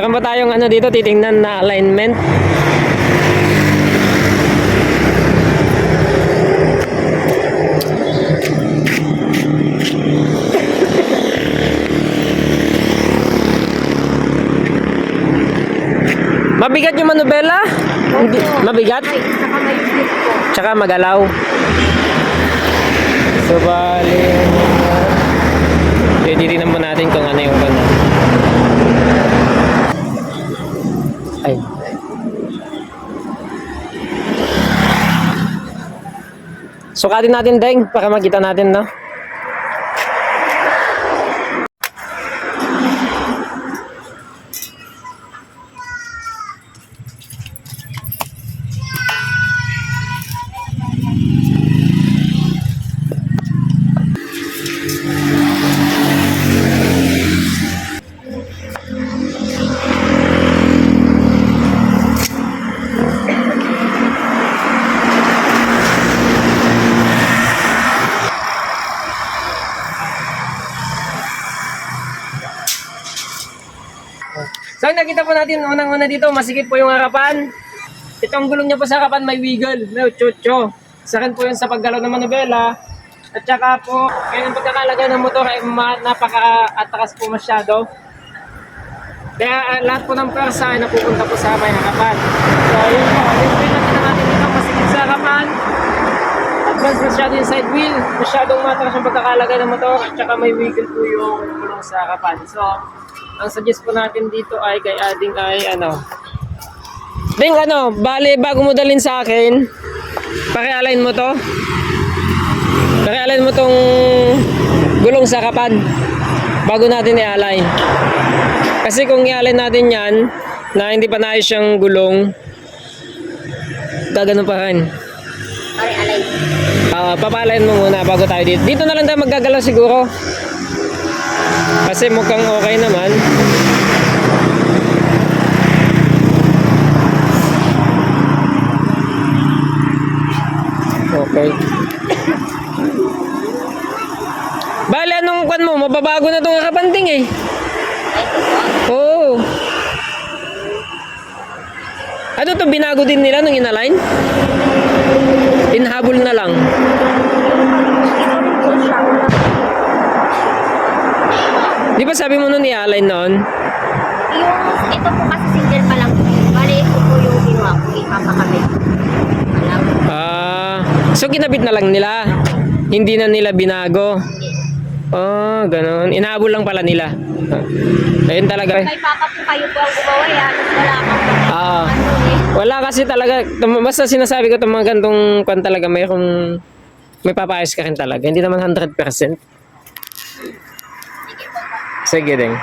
Meron ba tayong ano dito titingnan na alignment? Mabigat yung manubela? Mabigat? Ay, saka may flip po. Tsaka magalaw. So, bali... Okay, titignan mo natin kung ano yung ano. Ay. Sukatin natin, Deng, para makita natin, no? So, nakita po natin unang-una dito, masikip po yung harapan. Itong gulong niya po sa harapan may wiggle, may chucho. Sa akin po yun sa paggalaw ng manubela. At saka po, ngayon ang pagkakalagay ng motor ay napaka-atras po masyado. Kaya ah, lahat po ng persa ay napupunta po sa may harapan. So, yun po. Yun po yung nakita natin dito, masikip sa harapan. Advance masyado yung side wheel. Masyadong matras yung pagkakalagay ng motor. At saka may wiggle po yung gulong sa harapan. So, ang suggest po natin dito ay kay Ading ay ano. Ding ano, bali bago mo dalhin sa akin, paki-align mo to. Paki-align mo tong gulong sa kapan bago natin i-align. Kasi kung i-align natin yan, na hindi pa naayos yung gulong, gaganon pa rin. Pare, alay. Ah, papalayan mo muna bago tayo dito. Dito na lang tayo maggagalaw siguro. Kasi mukhang okay naman. Okay. Bale, anong kwan mo? Mababago na itong kakapanding eh. Oo. Ano to binago din nila nung inalign? Inhabol na lang. Ito rin po siya. Di ba sabi mo nung i-align noon? Yung, ito po kasi single pa lang. Bali, ito po yung ginawa ko. Ipapakabit. Alam. Ah, so kinabit na lang nila. Hindi na nila binago. Oh, ganun. Inaabol lang pala nila. Ah, Ayun talaga. Kay Papa po kayo po ang gumawa yan. Tapos wala kang Ah. ano eh. Wala kasi talaga, basta sinasabi ko itong mga gantong kwan talaga, mayroong, may papayos ka rin talaga. Hindi naman 100%. Sige, Deng.